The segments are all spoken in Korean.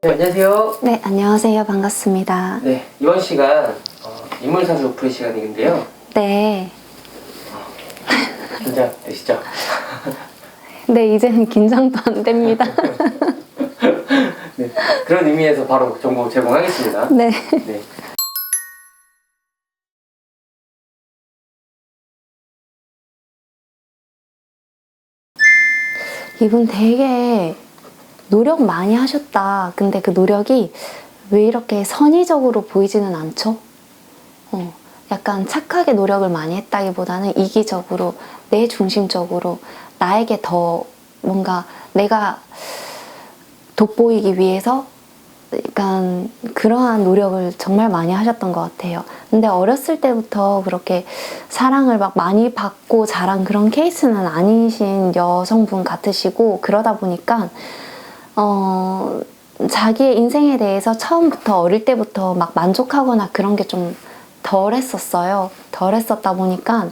네, 안녕하세요. 네, 안녕하세요. 반갑습니다. 네, 이번 시간 어, 인물사주 풀이 시간인데요. 네. 긴장되시죠? 네, 이제는 긴장도 안 됩니다. 네, 그런 의미에서 바로 정보 제공하겠습니다. 네. 네. 이분 되게 노력 많이 하셨다. 근데 그 노력이 왜 이렇게 선의적으로 보이지는 않죠? 어, 약간 착하게 노력을 많이 했다기보다는 이기적으로, 내 중심적으로, 나에게 더 뭔가 내가 돋보이기 위해서 약간 그러한 노력을 정말 많이 하셨던 것 같아요. 근데 어렸을 때부터 그렇게 사랑을 막 많이 받고 자란 그런 케이스는 아니신 여성분 같으시고 그러다 보니까 어 자기의 인생에 대해서 처음부터 어릴 때부터 막 만족하거나 그런 게 좀 덜 했었어요. 덜 했었다 보니까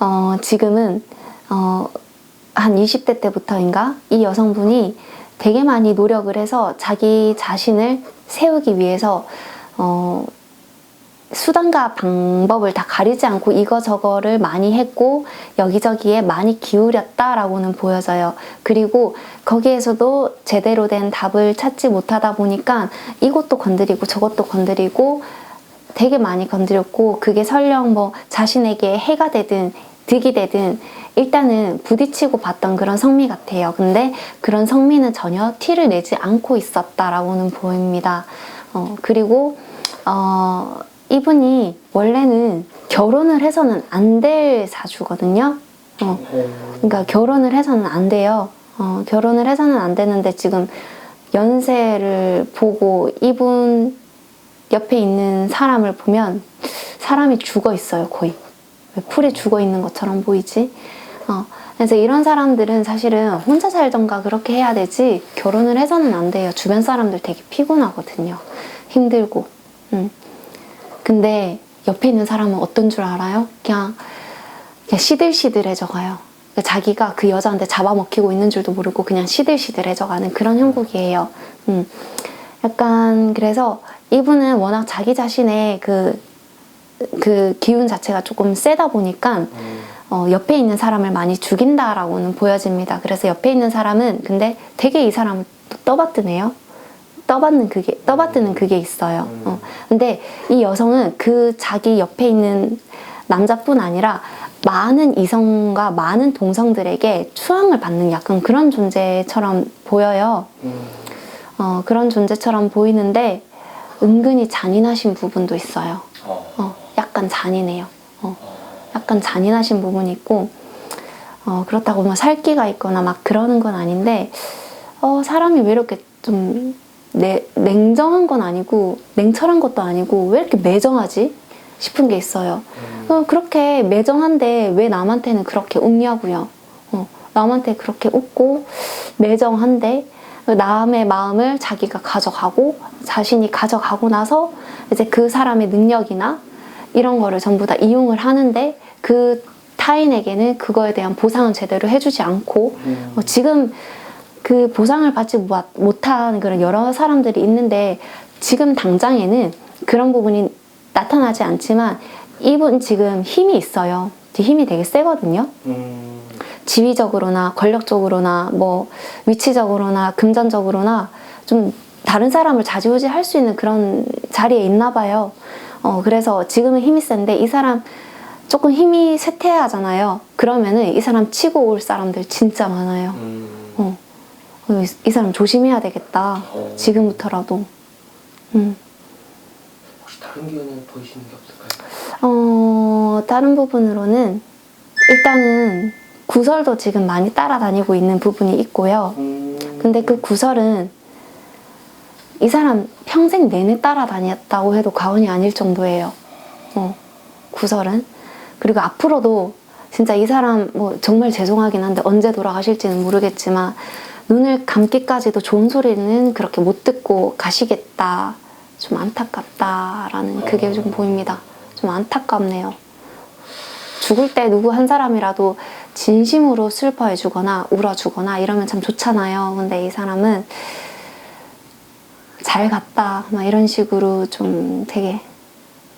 어 지금은 어 한 20대 때부터인가 이 여성분이 되게 많이 노력을 해서 자기 자신을 세우기 위해서 어, 수단과 방법을 다 가리지 않고 이거저거를 많이 했고 여기저기에 많이 기울였다라고는 보여져요. 그리고 거기에서도 제대로 된 답을 찾지 못하다 보니까 이것도 건드리고 저것도 건드리고 되게 많이 건드렸고 그게 설령 뭐 자신에게 해가 되든 득이 되든 일단은 부딪히고 봤던 그런 성미 같아요. 근데 그런 성미는 전혀 티를 내지 않고 있었다라고는 보입니다. 어, 그리고 어, 이분이 원래는 결혼을 해서는 안 될 사주거든요. 어, 그러니까 결혼을 해서는 안 돼요. 어, 결혼을 해서는 안 되는데 지금 연세를 보고 이분 옆에 있는 사람을 보면 사람이 죽어 있어요, 거의. 왜 풀이 죽어 있는 것처럼 보이지? 어, 그래서 이런 사람들은 사실은 혼자 살던가 그렇게 해야 되지 결혼을 해서는 안 돼요. 주변 사람들 되게 피곤하거든요. 힘들고. 음. 근데 옆에 있는 사람은 어떤 줄 알아요? 그냥, 그냥 시들시들해져 가요. 그러니까 자기가 그 여자한테 잡아먹히고 있는 줄도 모르고 그냥 시들시들해져 가는 그런 형국이에요. 음. 약간 그래서 이분은 워낙 자기 자신의 그, 그 기운 자체가 조금 세다 보니까 음, 어, 옆에 있는 사람을 많이 죽인다라고는 보여집니다. 그래서 옆에 있는 사람은 근데 되게 이 사람을 또 떠받드네요. 떠받는 그게 떠받드는 그게 있어요. 어. 근데 이 여성은 그 자기 옆에 있는 남자뿐 아니라 많은 이성과 많은 동성들에게 추앙을 받는 약간 그런 존재처럼 보여요. 음, 어, 그런 존재처럼 보이는데 은근히 잔인하신 부분도 있어요. 어, 어, 약간 잔인해요. 어, 약간 잔인하신 부분이 있고, 어, 그렇다고 뭐 살기가 있거나 막 그러는 건 아닌데, 어, 사람이 왜 이렇게 좀 내, 냉정한 건 아니고, 냉철한 것도 아니고, 왜 이렇게 매정하지? 싶은 게 있어요. 음, 어, 그렇게 매정한데 왜 남한테는 그렇게 웃냐고요. 어, 남한테 그렇게 웃고 매정한데 남의 마음을 자기가 가져가고 자신이 가져가고 나서 이제 그 사람의 능력이나 이런 거를 전부 다 이용을 하는데 그 타인에게는 그거에 대한 보상은 제대로 해주지 않고 음, 어, 지금 그 보상을 받지 못- 못한 그런 여러 사람들이 있는데 지금 당장에는 그런 부분이 나타나지 않지만 이분 지금 힘이 있어요. 힘이 되게 세거든요. 음, 지위적으로나 권력적으로나 뭐 위치적으로나 금전적으로나 좀 다른 사람을 좌지우지 할 수 있는 그런 자리에 있나 봐요. 어, 그래서 지금은 힘이 센데 이 사람 조금 힘이 쇠퇴하잖아요. 그러면은 이 사람 치고 올 사람들 진짜 많아요. 음, 이, 이 사람 조심해야 되겠다. 어. 지금부터라도. 음. 혹시 다른 기운은 보이시는 게 없을까요? 어, 다른 부분으로는 일단은 구설도 지금 많이 따라다니고 있는 부분이 있고요. 음, 근데 그 구설은 이 사람 평생 내내 따라다녔다고 해도 과언이 아닐 정도예요. 어, 구설은. 그리고 앞으로도 진짜 이 사람 뭐 정말 죄송하긴 한데 언제 돌아가실지는 모르겠지만 눈을 감기까지도 좋은 소리는 그렇게 못 듣고 가시겠다. 좀 안타깝다라는 그게 좀 보입니다. 좀 안타깝네요. 죽을 때 누구 한 사람이라도 진심으로 슬퍼해 주거나 울어 주거나 이러면 참 좋잖아요. 근데 이 사람은 잘 갔다 막 이런 식으로 좀 되게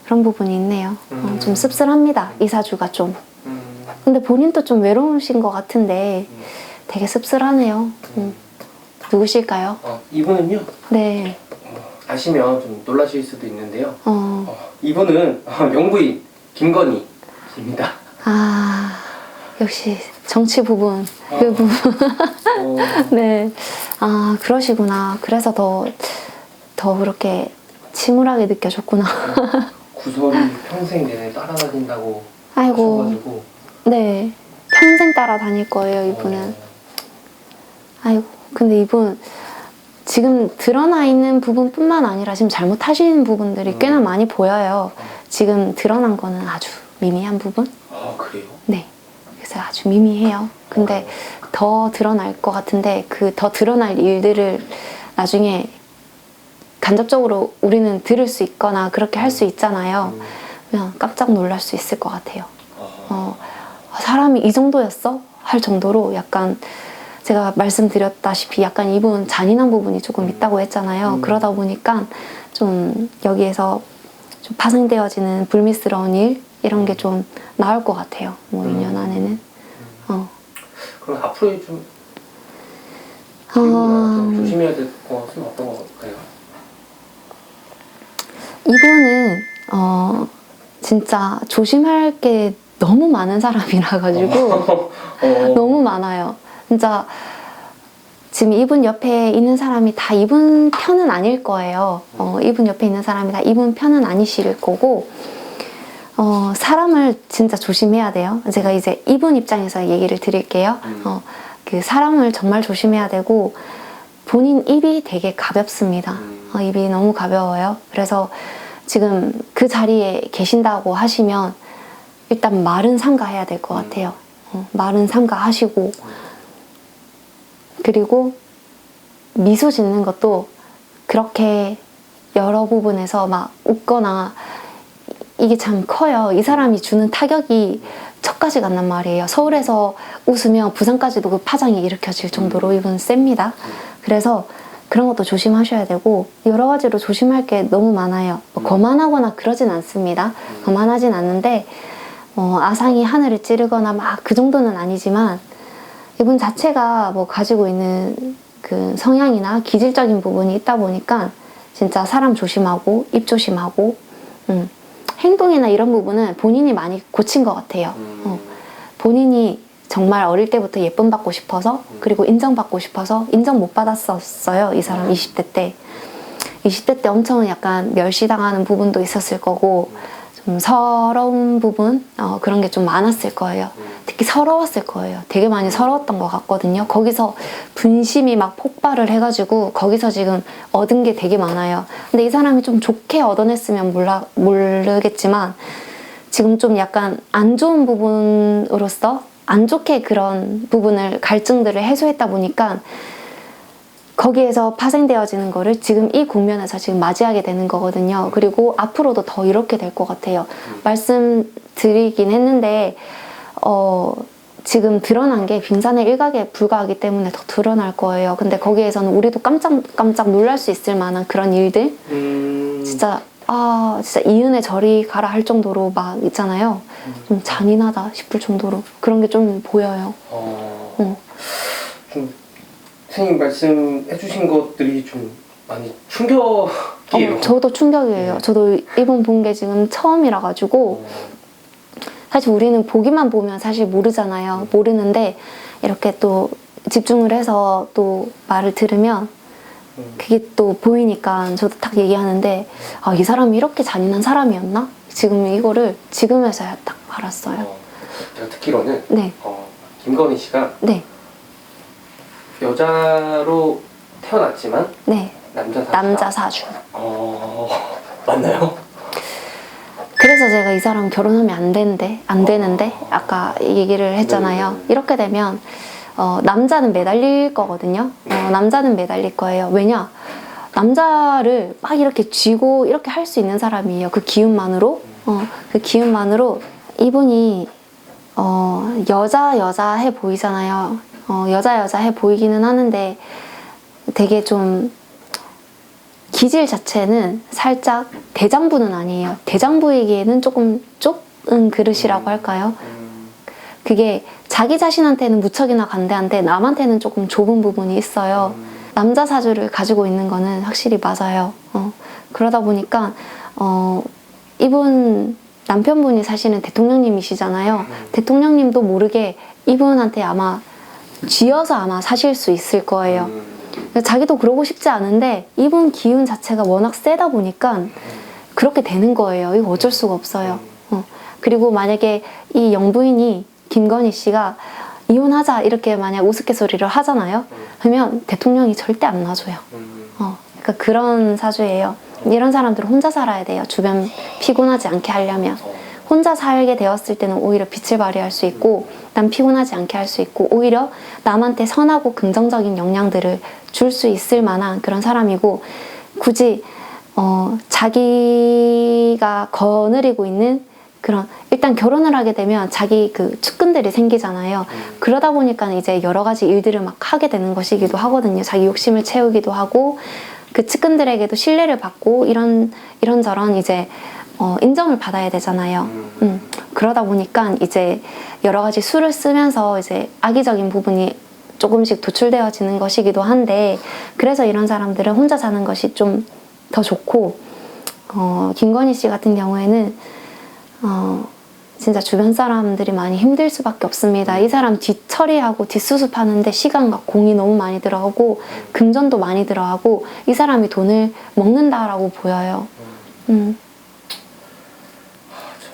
그런 부분이 있네요. 어, 음. 좀 씁쓸합니다. 이사주가 좀. 음, 근데 본인도 좀 외로우신 것 같은데 되게 씁쓸하네요. 음. 누구실까요? 어, 이분은요 네. 어, 아시면 좀 놀라실 수도 있는데요. 어, 어, 이분은 어, 영부인 김건희입니다. 아, 역시 정치 부분, 어. 그 부분. 어, 네. 아, 그러시구나. 그래서 더, 더 그렇게 침울하게 느껴졌구나. 구설이 평생 내내 따라다닌다고 아이고. 하셔가지고 네. 평생 따라다닐 거예요, 이분은. 어, 아이고. 근데 이분, 지금 드러나 있는 부분뿐만 아니라 지금 잘못하시는 부분들이 꽤나 음. 많이 보여요. 지금 드러난 거는 아주 미미한 부분? 아 그래요? 네. 그래서 아주 미미해요. 근데 더 드러날 것 같은데 그 더 드러날 일들을 나중에 간접적으로 우리는 들을 수 있거나 그렇게 할 수 있잖아요. 음, 그냥 깜짝 놀랄 수 있을 것 같아요. 어, 어, 사람이 이 정도였어? 할 정도로 약간 제가 말씀드렸다시피 약간 이분 잔인한 부분이 조금 있다고 했잖아요. 음. 그러다 보니까 좀 여기에서 좀 파생되어지는 불미스러운 일 이런 게 좀 나올 것 같아요. 뭐 음. 2년 안에는. 어. 그럼 앞으로 좀 어, 조심해야 될 것은 어떤 걸까요? 이분은 어 진짜 조심할 게 너무 많은 사람이라 가지고 어, 너무 많아요. 진짜 지금 이분 옆에 있는 사람이 다 이분 편은 아닐 거예요. 어, 이분 옆에 있는 사람이 다 이분 편은 아니실 거고, 어, 사람을 진짜 조심해야 돼요. 제가 이제 이분 입장에서 얘기를 드릴게요. 음. 어, 그 사람을 정말 조심해야 되고, 본인 입이 되게 가볍습니다. 음. 어, 입이 너무 가벼워요. 그래서 지금 그 자리에 계신다고 하시면 일단 말은 삼가해야 될것 음. 같아요. 어, 말은 삼가하시고 그리고 미소 짓는 것도 그렇게 여러 부분에서 막 웃거나 이게 참 커요. 이 사람이 주는 타격이 척까지 간단 말이에요. 서울에서 웃으면 부산까지도 그 파장이 일으켜질 정도로 이분 셉니다. 그래서 그런 것도 조심하셔야 되고 여러 가지로 조심할 게 너무 많아요. 뭐 거만하거나 그러진 않습니다. 거만하진 않는데 어, 아상이 하늘을 찌르거나 막 그 정도는 아니지만 이분 자체가 뭐 가지고 있는 그 성향이나 기질적인 부분이 있다 보니까 진짜 사람 조심하고 입 조심하고 음, 행동이나 이런 부분은 본인이 많이 고친 것 같아요. 음, 어, 본인이 정말 어릴 때부터 예쁨 받고 싶어서 그리고 인정받고 싶어서 인정 못 받았었어요. 이 사람 20대 때. 20대 때 엄청 약간 멸시당하는 부분도 있었을 거고 좀 서러운 부분 어, 그런 게 좀 많았을 거예요. 특히 서러웠을 거예요. 되게 많이 서러웠던 것 같거든요. 거기서 분심이 막 폭발을 해가지고 거기서 지금 얻은 게 되게 많아요. 근데 이 사람이 좀 좋게 얻어냈으면 몰라 모르겠지만 지금 좀 약간 안 좋은 부분으로서 안 좋게 그런 부분을 갈증들을 해소했다 보니까 거기에서 파생되어지는 거를 지금 이 국면에서 지금 맞이하게 되는 거거든요. 그리고 앞으로도 더 이렇게 될 것 같아요. 말씀드리긴 했는데, 어, 지금 드러난 게 빙산의 일각에 불과하기 때문에 더 드러날 거예요. 근데 거기에서는 우리도 깜짝깜짝 놀랄 수 있을 만한 그런 일들? 음, 진짜, 아, 진짜 이은혜 저리 가라 할 정도로 막 있잖아요. 좀 잔인하다 싶을 정도로 그런 게 좀 보여요. 어, 응. 좀 선생님 말씀해주신 것들이 좀 많이 충격이에요. 어, 저도 충격이에요. 네. 저도 이분 본게 지금 처음이라 가지고 어, 사실 우리는 보기만 보면 사실 모르잖아요. 모르는데 이렇게 또 집중을 해서 또 말을 들으면 음. 그게 또 보이니까 저도 딱 얘기하는데 아, 이 사람이 이렇게 잔인한 사람이었나? 지금 이거를 지금에서야 딱 알았어요. 어, 제가 듣기로는 네, 어, 김건희 씨가 네, 여자로 태어났지만 네. 남자 사주다. 남자 사주. 어, 맞나요? 그래서 제가 이 사람 결혼하면 안 되는데, 안 되는데, 아까 얘기를 했잖아요. 네. 이렇게 되면, 어, 남자는 매달릴 거거든요. 어, 남자는 매달릴 거예요. 왜냐? 남자를 막 이렇게 쥐고 이렇게 할 수 있는 사람이에요. 그 기운만으로. 어, 그 기운만으로 이분이, 어, 여자, 여자 해 보이잖아요. 어, 여자, 여자 해 보이기는 하는데 되게 좀 기질 자체는 살짝 대장부는 아니에요. 대장부이기에는 조금 좁은 그릇이라고 할까요? 음, 그게 자기 자신한테는 무척이나 간대한데 남한테는 조금 좁은 부분이 있어요. 음, 남자 사주를 가지고 있는 거는 확실히 맞아요. 어, 그러다 보니까 어, 이분 남편분이 사실은 대통령님이시잖아요. 음. 대통령님도 모르게 이분한테 아마 쥐어서 아마 사실 수 있을 거예요. 자기도 그러고 싶지 않은데 이분 기운 자체가 워낙 세다 보니까 그렇게 되는 거예요. 이거 어쩔 수가 없어요. 어. 그리고 만약에 이 영부인이 김건희 씨가 이혼하자 이렇게 만약 우스갯소리를 하잖아요. 그러면 대통령이 절대 안 놔줘요. 음, 어, 그러니까 그런 사주예요. 이런 사람들은 혼자 살아야 돼요. 주변 피곤하지 않게 하려면. 어, 혼자 살게 되었을 때는 오히려 빛을 발휘할 수 있고 남 피곤하지 않게 할 수 있고 오히려 남한테 선하고 긍정적인 영향들을 줄 수 있을 만한 그런 사람이고 굳이 어, 자기가 거느리고 있는 그런 일단 결혼을 하게 되면 자기 그 측근들이 생기잖아요. 음, 그러다 보니까 이제 여러 가지 일들을 막 하게 되는 것이기도 하거든요. 자기 욕심을 채우기도 하고 그 측근들에게도 신뢰를 받고 이런 이런 저런 이제 어, 인정을 받아야 되잖아요. 음, 음, 그러다 보니까 이제 여러 가지 수를 쓰면서 이제 악의적인 부분이 조금씩 도출되어지는 것이기도 한데 그래서 이런 사람들은 혼자 사는 것이 좀 더 좋고 어, 김건희 씨 같은 경우에는 어, 진짜 주변 사람들이 많이 힘들 수밖에 없습니다. 이 사람 뒷처리하고 뒷수습하는데 시간과 공이 너무 많이 들어가고 금전도 많이 들어가고 이 사람이 돈을 먹는다라고 보여요. 음,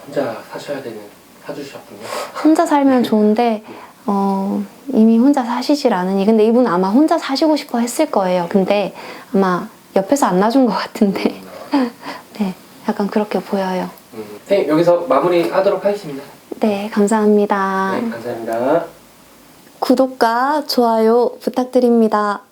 혼자 사셔야 되는 사주셨군요. 혼자 살면 좋은데 어, 이미 혼자 사시질 않으니 근데 이분 아마 혼자 사시고 싶어 했을 거예요. 근데 아마 옆에서 안 놔준 것 같은데 네, 약간 그렇게 보여요. 음, 선생님 여기서 마무리하도록 하겠습니다. 네, 감사합니다. 네, 감사합니다. 구독과 좋아요 부탁드립니다.